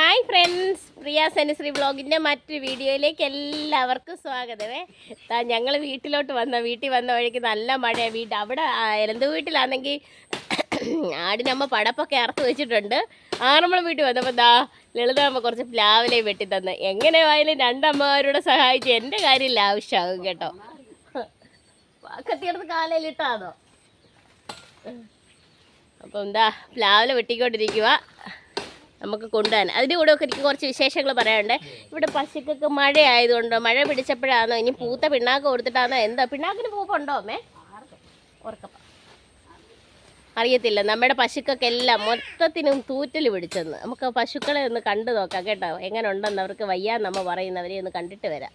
Hi friends പ്രിയ സനിശ്രീ ബ്ലോഗിന്റെ മറ്റൊരു വീഡിയോയിലേക്ക് എല്ലാവർക്കും സ്വാഗതമേ. ഞങ്ങൾ വീട്ടിലോട്ട് വന്ന വീട്ടിൽ വന്ന വഴിക്ക് നല്ല മഴയാണ് വീട് അവിടെ എലന്ത് വീട്ടിലാണെങ്കിൽ ആടിനമ്മ പടപ്പൊക്കെ അറുത്ത് വെച്ചിട്ടുണ്ട്. ആറന്മുള വീട്ടിൽ വന്നപ്പോൾ ദാ ലളിതാമ്മ കുറച്ച് പ്ലാവിലെ വെട്ടി തന്ന്. എങ്ങനെ ആയാലും രണ്ടമ്മമാരോട് സഹായിച്ച് എന്റെ കാര്യമില്ല ആവശ്യമാകും കേട്ടോ. കത്തിയെടുത്ത് കാലയിലിട്ടാണോ അപ്പം എന്താ പ്ലാവിലെ വെട്ടിക്കൊണ്ടിരിക്കുക നമുക്ക് കൊണ്ടുപോകാൻ അതിന്റെ കൂടെ ഒക്കെ എനിക്ക് കുറച്ച് വിശേഷങ്ങൾ പറയാനുണ്ട്. ഇവിടെ പശുക്കൊക്കെ മഴ ആയതുകൊണ്ട് മഴ പിടിച്ചപ്പോഴാണോ ഇനി പൂത്ത പിണ്ണാക്ക് കൊടുത്തിട്ടാണോ എന്താ? പിണ്ണാക്കിന് പൂപ്പുണ്ടോ അമ്മേ? ഉറക്കപ്പ. അറിയത്തില്ല. നമ്മുടെ പശുക്കൊക്കെ എല്ലാം മൊത്തത്തിനും തൂറ്റൽ പിടിച്ചെന്ന്. നമുക്ക് പശുക്കളെ ഒന്ന് കണ്ടു നോക്കാം കേട്ടോ. എങ്ങനെ ഉണ്ടെന്ന് അവർക്ക് വയ്യാന്ന് നമ്മ പറയുന്നവരെ ഒന്ന് കണ്ടിട്ട് വരാം.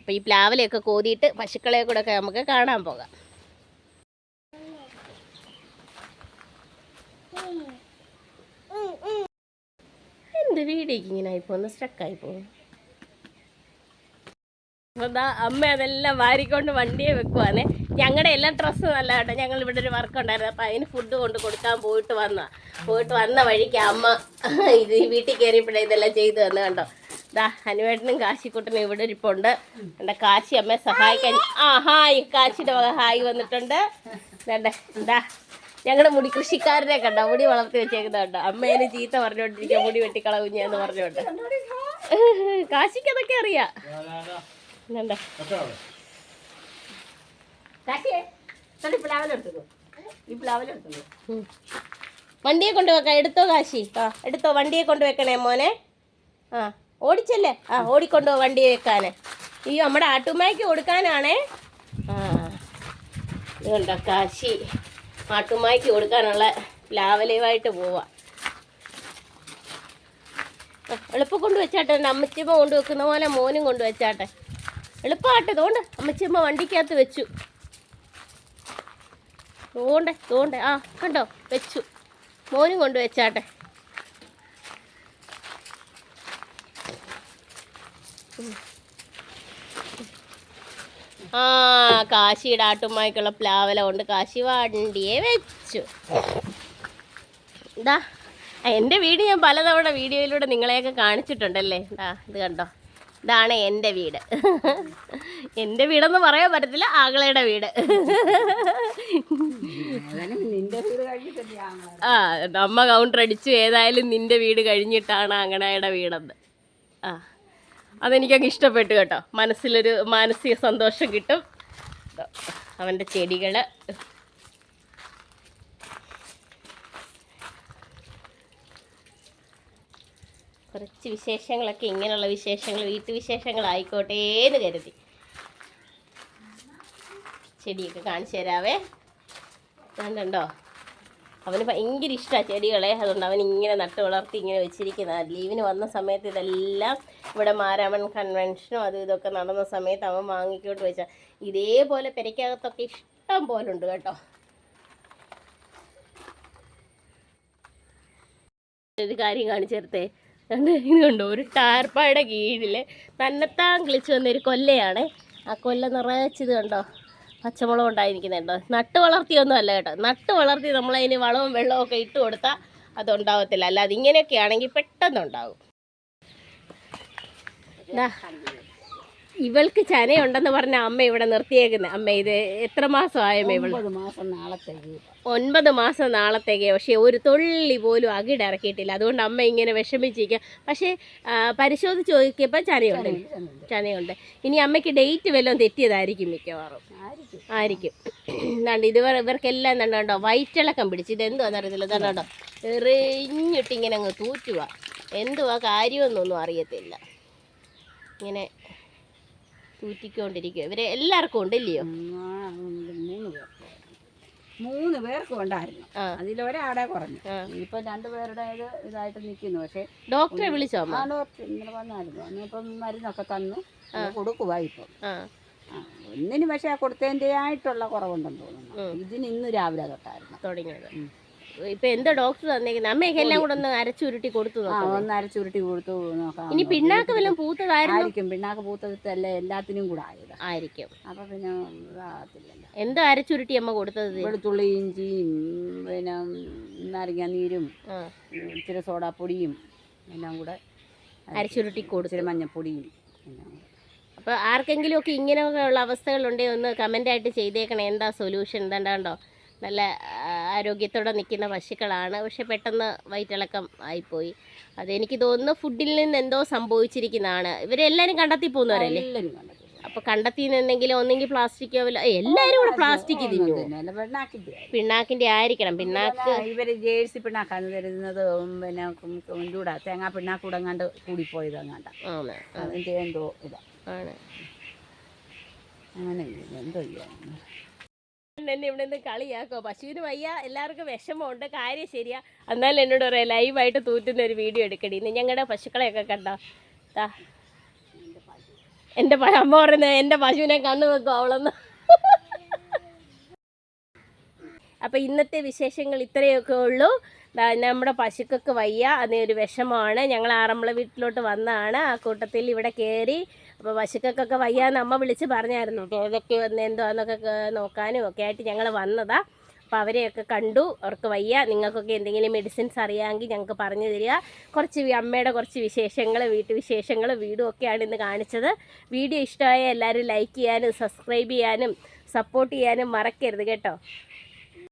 അപ്പോൾ ഈ പ്ലാവിലെയൊക്കെ കോതിയിട്ട് പശുക്കളെ കൂടെ ഒക്കെ നമുക്ക് കാണാൻ പോകാം. എന്ത് വീഡിയോക്ക് ഇങ്ങനെ ആയിപ്പോ പോകുന്നു സ്ട്രക്കായി പോകും അമ്മ അതെല്ലാം വാരിക്കൊണ്ട് വണ്ടിയെ വെക്കുവാണേ. ഞങ്ങളുടെ എല്ലാം ഡ്രസ്സ് നല്ല കേട്ടോ ഞങ്ങൾ ഇവിടെ ഒരു വർക്ക് ഉണ്ടായിരുന്നു. അപ്പൊ അതിന് ഫുഡ് കൊണ്ട് കൊടുക്കാൻ പോയിട്ട് വന്ന. പോയിട്ട് വന്ന വഴിക്ക് അമ്മ ഇത് വീട്ടിൽ കയറിയപ്പോഴേ ഇതെല്ലാം ചെയ്തു തന്നെ കണ്ടോ. ദാ ഹനുവേട്ടനും കാശിക്കുട്ടനും ഇവിടെ ഇരിപ്പുണ്ട്. എന്റെ കാശി അമ്മയെ സഹായിക്കാൻ ആ ഹായ്. കാശിയുടെ വക ഹായ് വന്നിട്ടുണ്ട്. എന്താ ഞങ്ങളുടെ മുടി കൃഷിക്കാരനെ കണ്ട? മുടി വളർത്തി വെച്ചേക്കുന്നത് കണ്ടോ? അമ്മേനെ ചീത്ത പറഞ്ഞുകൊണ്ടിരിക്കുക മുടി വെട്ടിക്കളവുഞ്ഞെന്ന് പറഞ്ഞോണ്ട് കാശിക്ക് അതൊക്കെ അറിയാം. വണ്ടിയെ കൊണ്ട് വെക്കാം. എടുത്തോ കാശി? ആ എടുത്തോ വണ്ടിയെ കൊണ്ട് വെക്കണേ മോനെ. ആ ഓടിച്ചല്ലേ? ആ ഓടിക്കൊണ്ടോ വണ്ടിയെ വെക്കാൻ ഈ നമ്മുടെ ആട്ടുമ്മയ്ക്ക് കൊടുക്കാനാണേ. ആ ഇതുണ്ടോ കാശി? ആട്ടുമായ്ക്ക് കൊടുക്കാനുള്ള ലാവലേവായിട്ട് പോവാം. എളുപ്പം കൊണ്ട് വെച്ചാട്ടെ എന്റെ അമ്മച്ചിമ്മ കൊണ്ട് വെക്കുന്ന പോലെ മോനും കൊണ്ട് വെച്ചാട്ടെ. എളുപ്പമാട്ടെ തോണ്ട്. അമ്മച്ചിമ്മ വണ്ടിക്കകത്ത് വെച്ചു. തോണ്ടേ തോണ്ടേ. ആ കണ്ടോ? വെച്ചു. മോനും കൊണ്ട് വെച്ചാട്ടെ. ആ കാശിയുടെ ആട്ടുമായിക്കുള്ള പ്ലാവല കൊണ്ട് കാശി വണ്ടിയെ വെച്ചു. ഇതാ എന്റെ വീട് ഞാൻ പലതവണ വീഡിയോയിലൂടെ നിങ്ങളെയൊക്കെ കാണിച്ചിട്ടുണ്ടല്ലേ? ഇതാ ഇത് കണ്ടോ? ഇതാണ് എന്റെ വീട്. എന്റെ വീടെന്ന് പറയാൻ പറ്റത്തില്ല ആകളയുടെ വീട്. ആ അമ്മ കൗണ്ടർ അടിച്ചു ഏതായാലും നിന്റെ വീട് കഴിഞ്ഞിട്ടാണ് ആങ്ങളയുടെ വീടെന്ന്. ആ. അതെനിക്കങ്ങ് ഇഷ്ടപ്പെട്ടു കേട്ടോ. മനസ്സിലൊരു മാനസിക സന്തോഷം കിട്ടും. അവന്റെ ചെടികൾ കുറച്ച് വിശേഷങ്ങളൊക്കെ ഇങ്ങനെയുള്ള വിശേഷങ്ങൾ വീട്ടുവിശേഷങ്ങളായിക്കോട്ടെ എന്ന് കരുതി. ചെടിയൊക്കെ കാണിച്ചു തരാവേ. കണ്ടോ? അവന് ഭയങ്കര ഇഷ്ടമാണ് ചെടികളെ. അതുകൊണ്ട് അവൻ ഇങ്ങനെ നട്ട് വളർത്തി ഇങ്ങനെ വെച്ചിരിക്കുന്നത് ലീവിന് വന്ന സമയത്ത് ഇതെല്ലാം ഇവിടെ മാരാമൺ കൺവെൻഷനും അതും ഇതൊക്കെ നടന്ന സമയത്ത് അവൻ വാങ്ങിക്കോട്ട് വെച്ച. ഇതേപോലെ പെരയ്ക്കകത്തൊക്കെ ഇഷ്ടം പോലെ ഉണ്ട് കേട്ടോ. ഒരു കാര്യം കാണിച്ചേർത്തേ കണ്ട്? ഇത് കണ്ടോ? ഒരു ടാർപ്പായുടെ കീഴിൽ തന്നെത്താൻ കിളിച്ചു വന്നൊരു കൊല്ലയാണ്. ആ കൊല്ല നിറച്ചിത് കണ്ടോ? പച്ചമുളക് ഉണ്ടായിരിക്കുന്നുണ്ടോ. നട്ട് വളർത്തിയൊന്നും അല്ല കേട്ടോ. നട്ട് വളർത്തി നമ്മളതിന് വളവും വെള്ളവും ഒക്കെ ഇട്ട് കൊടുത്താൽ അതുണ്ടാവത്തില്ല. അല്ലാതെ ഇങ്ങനെയൊക്കെ ആണെങ്കിൽ പെട്ടെന്ന് ഉണ്ടാവും ദാ, ഇവൾക്ക് ചനയുണ്ടെന്ന് പറഞ്ഞ അമ്മ ഇവിടെ നിർത്തിയേക്കുന്നത് അമ്മ ഇത് എത്ര മാസമായമ്മ ഇവൾ മാസം നാളത്തേക്ക് ഒൻപത് മാസം നാളത്തേക്ക്. പക്ഷേ ഒരു തുള്ളി പോലും അകിട് ഇറക്കിയിട്ടില്ല. അതുകൊണ്ട് അമ്മ ഇങ്ങനെ വിഷമിച്ചിരിക്കുക പക്ഷേ പരിശോധിച്ച് നോക്കിയപ്പോൾ ചനയുണ്ട് ചനയുണ്ട് ഇനി അമ്മയ്ക്ക് ഡേറ്റ് വല്ലതും തെറ്റിയതായിരിക്കും മിക്കവാറും. ആയിരിക്കും. എന്താണ്ട് ഇത് ഇവർക്കെല്ലാം എന്താണ്ടോ വയറ്റിളക്കം പിടിച്ച് ഇത് എന്തുവാന്ന് അറിയത്തില്ല എന്താണ്ടോ എറിഞ്ഞിട്ട് ഇങ്ങനെ അങ്ങ് തൂറ്റുക എന്തുവാ കാര്യമെന്നൊന്നും അറിയത്തില്ല. ഇങ്ങനെ തൂറ്റിക്കൊണ്ടിരിക്കുക ഇവരെ എല്ലാവർക്കും ഉണ്ട് ഇല്ലയോ മൂന്ന് പേർക്ക് മൂന്ന് പേർക്കും ഉണ്ടായിരുന്നു. അതിലൊരാടെ കുറഞ്ഞു. ഇപ്പൊ രണ്ടുപേരുടെ ഇതായിട്ട് നിൽക്കുന്നു പക്ഷെ ഡോക്ടറെ വിളിച്ചോ ആ ഡോക്ടർ ഇന്നലെ വന്നായിരുന്നു. അന്നിപ്പം മരുന്നൊക്കെ തന്നു. കൊടുക്കുക ഇപ്പം. ഒന്നിന് പക്ഷെ കൊടുത്തതിന്റെ ആയിട്ടുള്ള കുറവുണ്ടെന്ന് തോന്നുന്നു. ഇതിന് ഇന്ന് രാവിലെ തൊട്ടായിരുന്നു. തുടങ്ങിയത്. ഇപ്പൊ എന്താ ഡോക്ടർ തന്നേക്കുന്നത് അമ്മയൊക്കെ എല്ലാം കൂടെ ഒന്ന് അരച്ചുരുട്ടി കൊടുത്തു ആ നോക്കാം ഒന്ന് അരച്ചുരുട്ടി കൊടുത്തു നോക്കാം. ഇനി പിണ്ണാക്ക് വല്ലതും പൂത്തതായിരിക്കും ആയിരിക്കും. പിണ്ണാക്ക് പൂത്തതല്ലേ? എല്ലാത്തിനും കൂടെ ആയത് ആയിരിക്കും. അപ്പൊ പിന്നെ ഇതാകത്തില്ലല്ലോ എന്താ അരച്ചുരുട്ടി അമ്മ കൊടുത്തത്? വെളുത്തുള്ളി ഇഞ്ചിയും പിന്നെ നാരങ്ങ നീരും ആ. ഇച്ചിരി സോഡാപ്പൊടിയും എല്ലാം കൂടെ അരച്ചുരുട്ടി കൊടുത്തു. ഇച്ചിരി മഞ്ഞപ്പൊടിയും അപ്പൊ അപ്പോൾ ആർക്കെങ്കിലും ഒക്കെ ഇങ്ങനെയൊക്കെയുള്ള അവസ്ഥകളുണ്ടെങ്കിൽ ഒന്ന് കമന്റ് ആയിട്ട് ചെയ്തേക്കണേ. എന്താ സൊല്യൂഷൻ എന്താണ്ടോ നല്ല ആരോഗ്യത്തോടെ നിൽക്കുന്ന പശുക്കളാണ്. പക്ഷെ പെട്ടെന്ന് വയറ്റിളക്കം ആയിപ്പോയി. അതെനിക്ക് തോന്നുന്നു ഫുഡിൽ നിന്ന് എന്തോ സംഭവിച്ചിരിക്കുന്നതാണ്. ഇവരെല്ലാവരും കണ്ടെത്തി പോകുന്നവരല്ലേ? അപ്പൊ കണ്ടെത്തി നിന്നെങ്കിലും ഒന്നെങ്കിൽ പ്ലാസ്റ്റിക് എല്ലാരും എല്ലാവരും കൂടെ പ്ലാസ്റ്റിക് തിന്നു പിണ്ണാക്കിന്റെ പിണ്ണാക്കിന്റെ ആയിരിക്കണം. പിണ്ണാക്ക് ഇവർ ജേഴ്സി പിണ്ണാക്കാണ് തരുന്നത്. പിന്നെ ചൂടാ. തേങ്ങാ പിണ്ണാക്കൂടങ്ങാണ്ട് കൂടിപ്പോയത് അങ്ങാണ്ട അങ്ങാണ്ട് അതിന്റെ എന്തോ ഇതാ. ആണ്. അങ്ങനെ എന്തോ എന്നെ ഇവിടെ നിന്ന് കളിയാക്കോ? പശുവിന് വയ്യ എല്ലാവർക്കും വിഷമമുണ്ട് കാര്യം ശരിയാ. എന്നാലും എന്നോട് പറയാം ലൈവായിട്ട് തൂറ്റുന്ന ഒരു വീഡിയോ എടുക്കടി. ഇന്ന് ഞങ്ങളുടെ പശുക്കളെയൊക്കെ കണ്ടോ? എന്റെ എന്റെ അമ്മ പറയുന്നത് എന്റെ പശുവിനെ കണ്ണു വെക്കും അവളൊന്ന്. അപ്പം ഇന്നത്തെ വിശേഷങ്ങൾ ഇത്രയൊക്കെ ഉള്ളൂ. നമ്മുടെ പശുക്കൾക്ക് വയ്യ അതിനൊരു വിഷമമാണ്. ഞങ്ങൾ ആറന്മുള വീട്ടിലോട്ട് വന്നതാണ് ആ കൂട്ടത്തിൽ ഇവിടെ കയറി അപ്പോൾ പശുക്കൾക്കൊക്കെ വയ്യാന്ന് അമ്മ വിളിച്ച് പറഞ്ഞായിരുന്നു. ഏതൊക്കെ അതൊക്കെ വന്ന് എന്തോ എന്നൊക്കെ നോക്കാനും ഒക്കെ ആയിട്ട് ഞങ്ങൾ വന്നതാ. അപ്പോൾ അവരെയൊക്കെ കണ്ടു. അവർക്ക് വയ്യ. നിങ്ങൾക്കൊക്കെ എന്തെങ്കിലും മെഡിസിൻസ് അറിയാമെങ്കിൽ ഞങ്ങൾക്ക് പറഞ്ഞു തരിക. കുറച്ച് അമ്മയുടെ കുറച്ച് വിശേഷങ്ങൾ വീട്ടുവിശേഷങ്ങൾ വീടും ഒക്കെയാണ് ഇന്ന് കാണിച്ചത്. വീഡിയോ ഇഷ്ടമായ എല്ലാവരും ലൈക്ക് ചെയ്യാനും സബ്സ്ക്രൈബ് ചെയ്യാനും സപ്പോർട്ട് ചെയ്യാനും മറക്കരുത് കേട്ടോ.